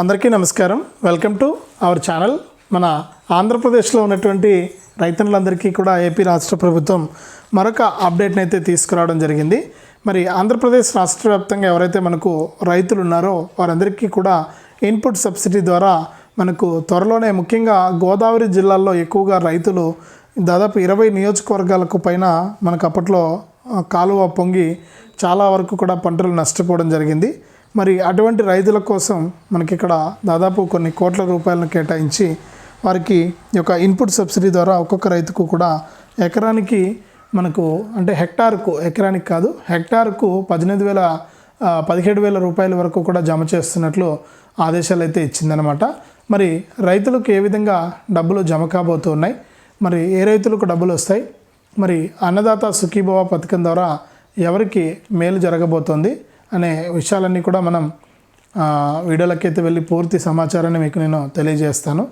అందరికీ నమస్కారం. Welcome to our channel. మన ఆంధ్రప్రదేశ్లో ఉన్నటువంటి రైతన్నులందరికీ కూడా ఏపీ రాష్ట్ర ప్రభుత్వం మరొక అప్డేట్ని అయితే తీసుకురావడం జరిగింది. మరి ఆంధ్రప్రదేశ్ రాష్ట్ర వ్యాప్తంగా ఎవరైతే మనకు రైతులు ఉన్నారో వారందరికీ కూడా ఇన్పుట్ సబ్సిడీ ద్వారా మనకు త్వరలోనే ముఖ్యంగా గోదావరి జిల్లాల్లో ఎక్కువగా రైతులు దాదాపు ఇరవై నియోజకవర్గాలకు పైన మనకు అప్పట్లో కాలువ పొంగి చాలా వరకు కూడా పంటలు నష్టపోవడం జరిగింది. మరి అటువంటి రైతుల కోసం మనకి ఇక్కడ దాదాపు కొన్ని కోట్ల రూపాయలను కేటాయించి వారికి యొక్క ఇన్పుట్ సబ్సిడీ ద్వారా ఒక్కొక్క రైతుకు కూడా ఎకరానికి మనకు అంటే హెక్టార్కు ఎకరానికి కాదు హెక్టార్కు పద్దెనిమిది వేల పదిహేడు వేల రూపాయల వరకు కూడా జమ చేస్తున్నట్లు ఆదేశాలు అయితే ఇచ్చిందనమాట మరి రైతులకు ఏ విధంగా డబ్బులు జమ కాబోతున్నాయి? మరి ఏ రైతులకు డబ్బులు వస్తాయి? మరి అన్నదాత సుఖీభవ పథకం ద్వారా ఎవరికి మేలు జరగబోతోంది? అనే విషయాలన్నీ కూడా మనం వీడియోలకైతే వెళ్ళి పూర్తి సమాచారాన్ని మీకు నేను తెలియజేస్తాను.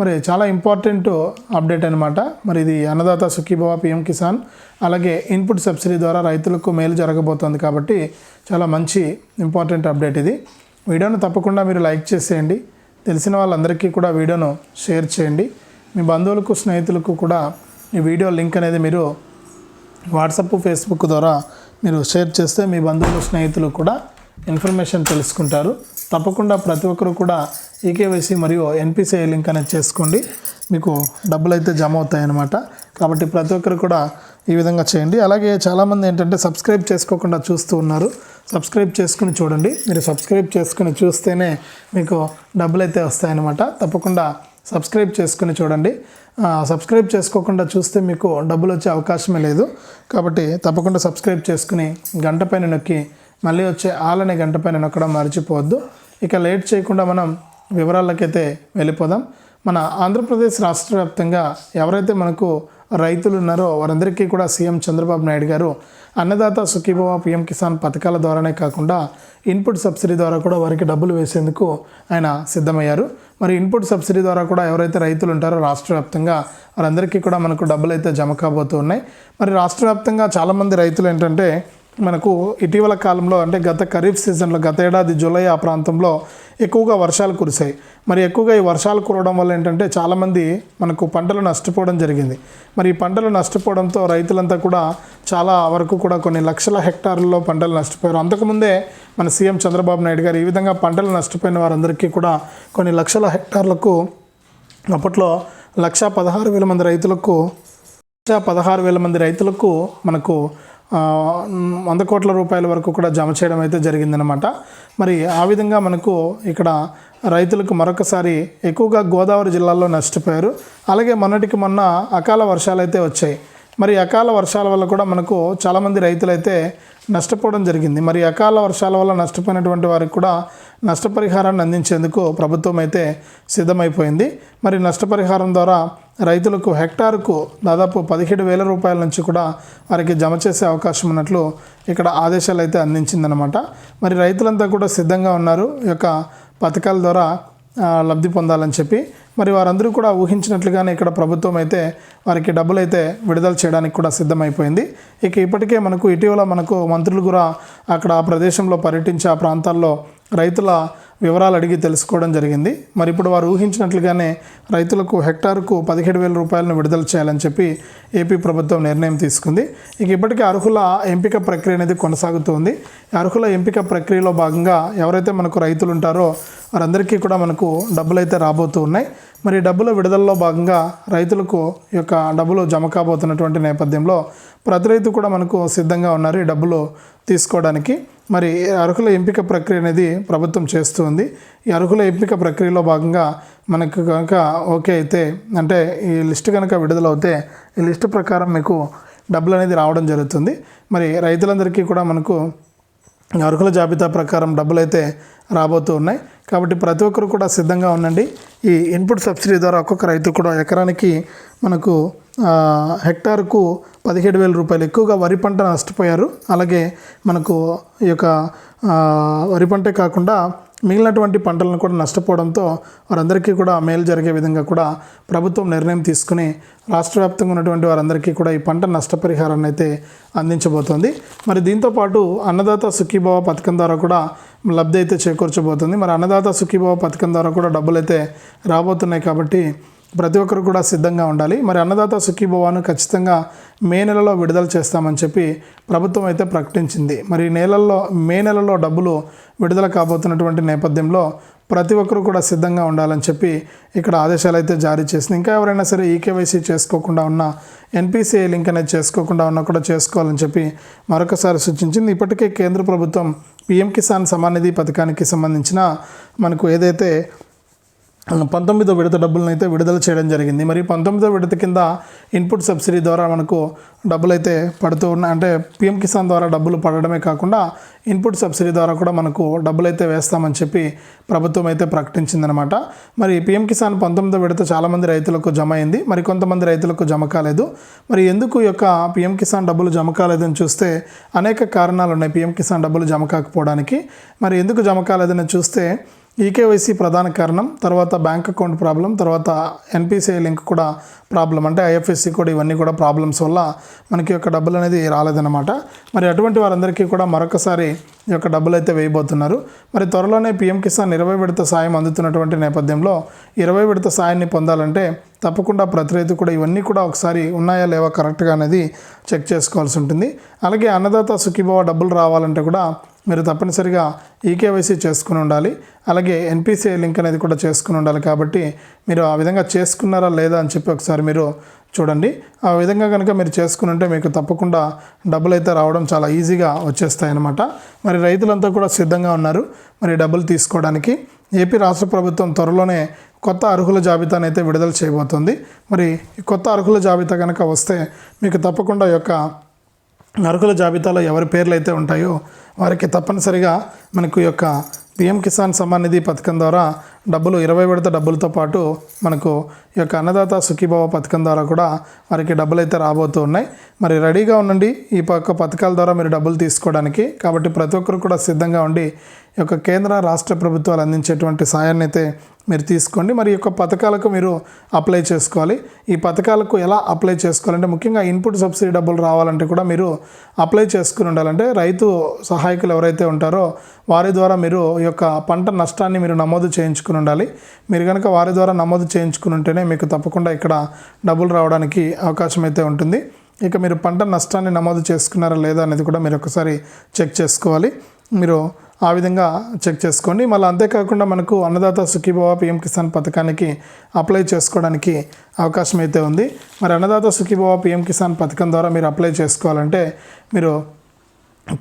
మరి చాలా ఇంపార్టెంట్ అప్డేట్ అనమాట మరి ఇది అన్నదాత సుఖీభవ పిఎం కిసాన్ అలాగే ఇన్పుట్ సబ్సిడీ ద్వారా రైతులకు మేలు జరగబోతోంది కాబట్టి చాలా మంచి ఇంపార్టెంట్ అప్డేట్ ఇది. వీడియోను తప్పకుండా మీరు లైక్ చేసేయండి. తెలిసిన వాళ్ళందరికీ కూడా వీడియోను షేర్ చేయండి. మీ బంధువులకు స్నేహితులకు కూడా ఈ వీడియో లింక్ అనేది మీరు వాట్సప్ ఫేస్బుక్ ద్వారా మీరు షేర్ చేస్తే మీ బంధువులు స్నేహితులు కూడా ఇన్ఫర్మేషన్ తెలుసుకుంటారు. తప్పకుండా ప్రతి ఒక్కరు కూడా ఈకేవైసీ మరియు ఎన్పిసిఐ లింక్ అనేది చేసుకోండి. మీకు డబ్బులు అయితే జమ అవుతాయి అన్నమాట. కాబట్టి ప్రతి ఒక్కరు కూడా ఈ విధంగా చేయండి. అలాగే చాలామంది ఏంటంటే సబ్స్క్రైబ్ చేసుకోకుండా చూస్తూ ఉన్నారు. సబ్స్క్రైబ్ చేసుకుని చూడండి. మీరు సబ్స్క్రైబ్ చేసుకుని చూస్తేనే మీకు డబ్బులు అయితే వస్తాయన్నమాట తప్పకుండా సబ్స్క్రైబ్ చేసుకుని చూడండి. సబ్స్క్రైబ్ చేసుకోకుండా చూస్తే మీకు డబ్బులు వచ్చే అవకాశమే లేదు. కాబట్టి తప్పకుండా సబ్స్క్రైబ్ చేసుకుని గంట పైన నొక్కి మళ్ళీ వచ్చే ఆల్ అనే గంట పైన నొక్కడం మర్చిపోవద్దు. ఇక లేట్ చేయకుండా మనం వివరాలకైతే వెళ్ళిపోదాం. మన ఆంధ్రప్రదేశ్ రాష్ట్ర వ్యాప్తంగా ఎవరైతే మనకు రైతులు ఉన్నారో వారందరికీ కూడా సీఎం చంద్రబాబు నాయుడు గారు అన్నదాత సుఖీభవ పిఎం కిసాన్ పథకాల ద్వారానే కాకుండా ఇన్పుట్ సబ్సిడీ ద్వారా కూడా వారికి డబ్బులు వేసేందుకు ఆయన సిద్ధమయ్యారు. మరి ఇన్పుట్ సబ్సిడీ ద్వారా కూడా ఎవరైతే రైతులు ఉంటారో రాష్ట్ర వ్యాప్తంగా వారందరికీ కూడా మనకు డబ్బులు అయితే జమ కాబోతూ ఉన్నాయి. మరి రాష్ట్ర వ్యాప్తంగా చాలామంది రైతులు ఏంటంటే మనకు ఇటీవల కాలంలో అంటే గత ఖరీఫ్ సీజన్లో గత ఏడాది జూలై ఆ ప్రాంతంలో ఎక్కువగా వర్షాలు కురిశాయి. మరి ఎక్కువగా ఈ వర్షాలు కురవడం వల్ల ఏంటంటే చాలామంది మనకు పంటలు నష్టపోవడం జరిగింది. మరి ఈ పంటలు నష్టపోవడంతో రైతులంతా కూడా చాలా వరకు కూడా కొన్ని లక్షల హెక్టార్లలో పంటలు నష్టపోయారు. అంతకుముందే మన సీఎం చంద్రబాబు నాయుడు గారు ఈ విధంగా పంటలు నష్టపోయిన వారందరికీ కూడా కొన్ని లక్షల హెక్టార్లకు అప్పట్లో లక్ష పదహారు వేల మంది రైతులకు లక్ష పదహారు వేల మంది రైతులకు మనకు వంద కోట్ల రూపాయల వరకు కూడా జమ చేయడం అయితే జరిగిందనమాట మరి ఆ విధంగా మనకు ఇక్కడ రైతులకు మరొకసారి ఎక్కువగా గోదావరి జిల్లాలో నష్టపోయారు. అలాగే మొన్నటికి మొన్న అకాల వర్షాలు అయితే వచ్చాయి. మరి అకాల వర్షాల వల్ల కూడా మనకు చాలామంది రైతులైతే నష్టపోవడం జరిగింది. మరి అకాల వర్షాల వల్ల నష్టపోయినటువంటి వారికి కూడా నష్టపరిహారాన్ని అందించేందుకు ప్రభుత్వం అయితే సిద్ధమైపోయింది. మరి నష్టపరిహారం ద్వారా రైతులకు హెక్టారుకు దాదాపు పదిహేడు వేల రూపాయల నుంచి కూడా వారికి జమ చేసే అవకాశం ఉన్నట్లు ఇక్కడ ఆదేశాలు అయితే అందించిందనమాట మరి రైతులంతా కూడా సిద్ధంగా ఉన్నారు. ఈ యొక్క పథకాల ద్వారా లబ్ధి పొందాలని చెప్పి. మరి వారందరూ కూడా ఊహించినట్లుగానే ఇక్కడ ప్రభుత్వం అయితే వారికి డబ్బులు అయితే విడుదల చేయడానికి కూడా సిద్ధమైపోయింది. ఇక ఇప్పటికే మనకు ఇటీవల మనకు మంత్రులు కూడా అక్కడ ఆ ప్రదేశంలో పర్యటించి ఆ ప్రాంతాల్లో రైతుల వివరాలు అడిగి తెలుసుకోవడం జరిగింది. మరి ఇప్పుడు వారు ఊహించినట్లుగానే రైతులకు హెక్టార్కు పదిహేడు వేల రూపాయలను విడుదల చేయాలని చెప్పి ఏపీ ప్రభుత్వం నిర్ణయం తీసుకుంది. ఇక ఇప్పటికే అర్హుల ఎంపిక ప్రక్రియ అనేది కొనసాగుతుంది. ఈ అర్హుల ఎంపిక ప్రక్రియలో భాగంగా ఎవరైతే మనకు రైతులు ఉంటారో వారందరికీ కూడా మనకు డబ్బులు అయితే రాబోతూ ఉన్నాయి. మరి డబ్బుల విడుదలలో భాగంగా రైతులకు యొక్క డబ్బులు జమ కాబోతున్నటువంటి నేపథ్యంలో ప్రతి రైతు కూడా మనకు సిద్ధంగా ఉన్నారు ఈ డబ్బులు తీసుకోవడానికి. మరి అర్హుల ఎంపిక ప్రక్రియ అనేది ప్రభుత్వం చేస్తుంది. ఈ అర్హుల ఎంపిక ప్రక్రియలో భాగంగా మనకు కనుక ఓకే అయితే అంటే ఈ లిస్ట్ కనుక విడుదలవుతే ఈ లిస్ట్ ప్రకారం మీకు డబ్బులు అనేది రావడం జరుగుతుంది. మరి రైతులందరికీ కూడా మనకు అర్హుల జాబితా ప్రకారం డబ్బులు అయితే రాబోతూ ఉన్నాయి. కాబట్టి ప్రతి ఒక్కరు కూడా సిద్ధంగా ఉండండి. ఈ ఇన్పుట్ సబ్సిడీ ద్వారా ఒక్కొక్క రైతు కూడా ఎకరానికి మనకు హెక్టార్కు పదిహేడు వేల రూపాయలు ఎక్కువగా వరి పంట నష్టపోయారు. అలాగే మనకు ఈ యొక్క వరి పంటే కాకుండా మిగిలినటువంటి పంటలను కూడా నష్టపోవడంతో వారందరికీ కూడా మేలు జరిగే విధంగా కూడా ప్రభుత్వం నిర్ణయం తీసుకుని రాష్ట్ర వ్యాప్తంగా ఉన్నటువంటి వారందరికీ కూడా ఈ పంట నష్టపరిహారాన్ని అయితే అందించబోతోంది. మరి దీంతోపాటు అన్నదాత సుఖీభావ పథకం ద్వారా కూడా లబ్ధి అయితే చేకూర్చబోతుంది. మరి అన్నదాత సుఖీభావ పథకం ద్వారా కూడా డబ్బులు అయితే రాబోతున్నాయి కాబట్టి ప్రతి ఒక్కరు కూడా సిద్ధంగా ఉండాలి. మరి అన్నదాత సుఖీభవాను ఖచ్చితంగా మే నెలలో విడుదల చేస్తామని చెప్పి ప్రభుత్వం అయితే ప్రకటించింది. మరి నెలల్లో మే నెలలో డబ్బులు విడుదల కాబోతున్నటువంటి నేపథ్యంలో ప్రతి ఒక్కరు కూడా సిద్ధంగా ఉండాలని చెప్పి ఇక్కడ ఆదేశాలు అయితే జారీ చేసింది. ఇంకా ఎవరైనా సరే ఈకేవైసీ చేసుకోకుండా ఉన్న ఎన్పిసిఐ లింక్ అనేది చేసుకోకుండా ఉన్నా కూడా చేసుకోవాలని చెప్పి మరొకసారి సూచించింది. ఇప్పటికే కేంద్ర ప్రభుత్వం పిఎం కిసాన్ సమాన్ నిధి పథకానికి సంబంధించిన మనకు ఏదైతే పంతొమ్మిదో విడత డబ్బులను అయితే విడుదల చేయడం జరిగింది. మరి పంతొమ్మిదో విడత కింద ఇన్పుట్ సబ్సిడీ ద్వారా మనకు డబ్బులు అయితే పడుతూ ఉన్నాయి అంటే పిఎం కిసాన్ ద్వారా డబ్బులు పడడమే కాకుండా ఇన్పుట్ సబ్సిడీ ద్వారా కూడా మనకు డబ్బులు అయితే వేస్తామని చెప్పి ప్రభుత్వం అయితే ప్రకటించిందనమాట. మరి పిఎం కిసాన్ పంతొమ్మిదో విడత చాలామంది రైతులకు జమ అయింది. మరి కొంతమంది రైతులకు జమ కాలేదు. మరి ఎందుకు ఈ యొక్క పిఎం కిసాన్ డబ్బులు జమ కాలేదని చూస్తే అనేక కారణాలు ఉన్నాయి పిఎం కిసాన్ డబ్బులు జమ కాకపోవడానికి. మరి ఎందుకు జమ కాలేదని చూస్తే ఈకేవైసీ ప్రధాన కారణం తర్వాత బ్యాంక్ అకౌంట్ ప్రాబ్లం తర్వాత ఎన్పిసిఐ లింక్ కూడా ప్రాబ్లం. అంటే ఐఎఫ్ఎస్సి కూడా ఇవన్నీ కూడా ప్రాబ్లమ్స్ వల్ల మనకి యొక్క డబ్బులు అనేది రాలేదన్నమాట. మరి అటువంటి వారందరికీ కూడా మరొకసారి ఈ యొక్క డబ్బులు అయితే వేయబోతున్నారు. మరి త్వరలోనే పీఎం కిసాన్ ఇరవై విడత సాయం అందుతున్నటువంటి నేపథ్యంలో ఇరవై విడత సాయాన్ని పొందాలంటే తప్పకుండా ప్రతి రైతు కూడా ఇవన్నీ కూడా ఒకసారి ఉన్నాయా లేవా కరెక్ట్గా అనేది చెక్ చేసుకోవాల్సి ఉంటుంది. అలాగే అన్నదాత సుఖీభావ డబ్బులు రావాలంటే కూడా మీరు తప్పనిసరిగా ఈకేవైసీ చేసుకుని ఉండాలి. అలాగే ఎన్పిసిఐ లింక్ అనేది కూడా చేసుకుని ఉండాలి కాబట్టి మీరు ఆ విధంగా చేసుకున్నారా లేదా అని చెప్పి ఒకసారి మీరు చూడండి. ఆ విధంగా కనుక మీరు చేసుకుని ఉంటే మీకు తప్పకుండా డబ్బులు అయితే రావడం చాలా ఈజీగా వచ్చేస్తాయి అన్నమాట మరి రైతులంతా కూడా సిద్ధంగా ఉన్నారు. మరి డబ్బులు తీసుకోవడానికి ఏపీ రాష్ట్ర ప్రభుత్వం త్వరలోనే కొత్త అర్హుల జాబితాను అయితే విడుదల చేయబోతుంది. మరి కొత్త అర్హుల జాబితా కనుక వస్తే మీకు తప్పకుండా యొక్క అర్హుల జాబితాలో ఎవరి పేర్లు అయితే ఉంటాయో వారికి తప్పనిసరిగా మనకు ఈ యొక్క పిఎం కిసాన్ సమ్మాన్ నిధి పథకం ద్వారా డబ్బులు ఇరవై విడత డబ్బులతో పాటు మనకు ఈ యొక్క అన్నదాత సుఖీభావ పథకం ద్వారా కూడా వారికి డబ్బులు అయితే రాబోతూ ఉన్నాయి. మరి రెడీగా ఉండండి. ఈ పక్క పథకాల ద్వారా మీరు డబ్బులు తీసుకోవడానికి. కాబట్టి ప్రతి ఒక్కరు కూడా సిద్ధంగా ఉండి ఈ యొక్క కేంద్ర రాష్ట్ర ప్రభుత్వాలు అందించేటువంటి సాయాన్ని అయితే మీరు తీసుకోండి. మరి యొక్క పథకాలకు మీరు అప్లై చేసుకోవాలి. ఈ పథకాలకు ఎలా అప్లై చేసుకోవాలంటే ముఖ్యంగా ఇన్పుట్ సబ్సిడీ డబ్బులు రావాలంటే కూడా మీరు అప్లై చేసుకుని ఉండాలంటే రైతు సహాయకులు ఎవరైతే ఉంటారో వారి ద్వారా మీరు ఈ యొక్క పంట నష్టాన్ని మీరు నమోదు చేయించుకుని ఉండాలి. మీరు కనుక వారి ద్వారా నమోదు చేయించుకుని ఉంటేనే మీకు తప్పకుండా ఇక్కడ డబ్బులు రావడానికి అవకాశం అయితే ఉంటుంది. ఇక మీరు పంట నష్టాన్ని నమోదు చేసుకున్నారా లేదా అనేది కూడా మీరు ఒకసారి చెక్ చేసుకోవాలి. మీరు ఆ విధంగా చెక్ చేసుకోండి. మళ్ళీ అంతేకాకుండా మనకు అన్నదాత సుఖీభవ పిఎం కిసాన్ పథకానికి అప్లై చేసుకోవడానికి అవకాశం అయితే ఉంది. మరి అన్నదాత సుఖీభవ పిఎం కిసాన్ పథకం ద్వారా మీరు అప్లై చేసుకోవాలంటే మీరు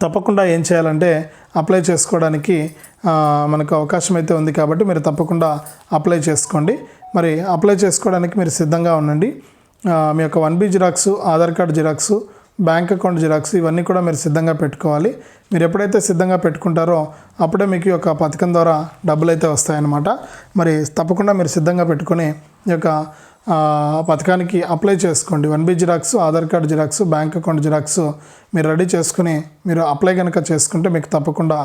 తప్పకుండా ఏం చేయాలంటే అప్లై చేసుకోవడానికి మనకు అవకాశం అయితే ఉంది కాబట్టి మీరు తప్పకుండా అప్లై చేసుకోండి. మరి అప్లై చేసుకోవడానికి మీరు సిద్ధంగా ఉండండి. మీ యొక్క one B xerox Aadhaar card xerox bank account xerox ఇవన్నీ కూడా మీరు సిద్ధంగా పెట్టుకోవాలి. మీరు ఎప్పుడైతే సిద్ధంగా పెట్టుకుంటారో అప్పుడే మీకు ఈ యొక్క పథకం ద్వారా డబ్బులు అయితే వస్తాయన్నమాట. మరి తప్పకుండా మీరు సిద్ధంగా పెట్టుకొని ఈ యొక్క పథకానికి అప్లై చేసుకోండి. One B xerox Aadhaar card xerox bank account xerox మీరు రెడీ చేసుకుని మీరు అప్లై కనుక చేసుకుంటే మీకు తప్పకుండా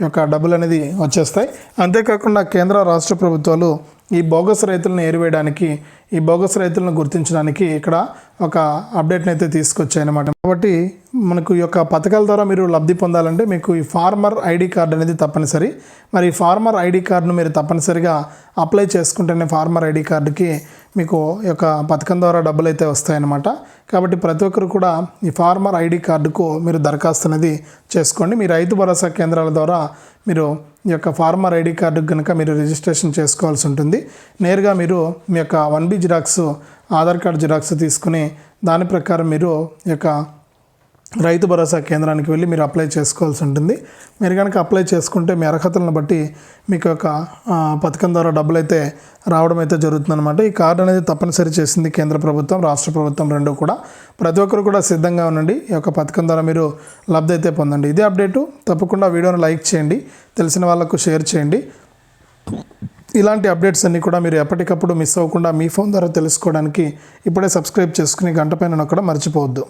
ఈ యొక్క డబ్బులు అనేది వచ్చేస్తాయి. అంతేకాకుండా కేంద్ర రాష్ట్ర ప్రభుత్వాలు ఈ బోగస్ రైతులను ఏరివేయడానికి ఈ బోగస్ రైతులను గుర్తించడానికి ఇక్కడ ఒక అప్డేట్ని అయితే తీసుకొచ్చాయి అనమాట కాబట్టి మనకు ఈ యొక్క పథకాల ద్వారా మీరు లబ్ధి పొందాలంటే మీకు ఈ ఫార్మర్ ఐడి కార్డు అనేది తప్పనిసరి. మరి ఈ ఫార్మర్ ఐడి కార్డును మీరు తప్పనిసరిగా అప్లై చేసుకుంటేనే ఫార్మర్ ఐడి కార్డుకి మీకు ఈ యొక్క పథకం ద్వారా డబ్బులు అయితే వస్తాయన్నమాట. కాబట్టి ప్రతి ఒక్కరు కూడా ఈ ఫార్మర్ ఐడి కార్డుకు మీరు దరఖాస్తు అనేది చేసుకోండి. మీ రైతు భరోసా కేంద్రాల ద్వారా మీరు ఈ యొక్క ఫార్మర్ ఐడి కార్డు కనుక మీరు రిజిస్ట్రేషన్ చేసుకోవాల్సి ఉంటుంది. నేరుగా మీరు మీ యొక్క one B xerox Aadhaar card xerox తీసుకుని దాని ప్రకారం మీరు ఈ యొక్క రైతు భరోసా కేంద్రానికి వెళ్ళి మీరు అప్లై చేసుకోవాల్సి ఉంటుంది. మీరు కనుక అప్లై చేసుకుంటే మీ అర్హతలను బట్టి మీకు యొక్క పథకం ద్వారా డబ్బులు అయితే రావడం అయితే జరుగుతుందన్నమాట. ఈ కార్డు అనేది తప్పనిసరి చేసింది కేంద్ర ప్రభుత్వం రాష్ట్ర ప్రభుత్వం రెండు కూడా. ప్రతి ఒక్కరు కూడా సిద్ధంగా ఉండండి. ఈ యొక్క పథకం ద్వారా మీరు లబ్ధి అయితే పొందండి. ఇదే అప్డేటు. తప్పకుండా వీడియోను లైక్ చేయండి. తెలిసిన వాళ్ళకు షేర్ చేయండి. ఇలాంటి అప్డేట్స్ అన్నీ కూడా మీరు ఎప్పటికప్పుడు మిస్ అవ్వకుండా మీ ఫోన్ ద్వారా తెలుసుకోవడానికి ఇప్పుడే సబ్స్క్రైబ్ చేసుకుని గంట పైన నొక్కడం మర్చిపోవద్దు.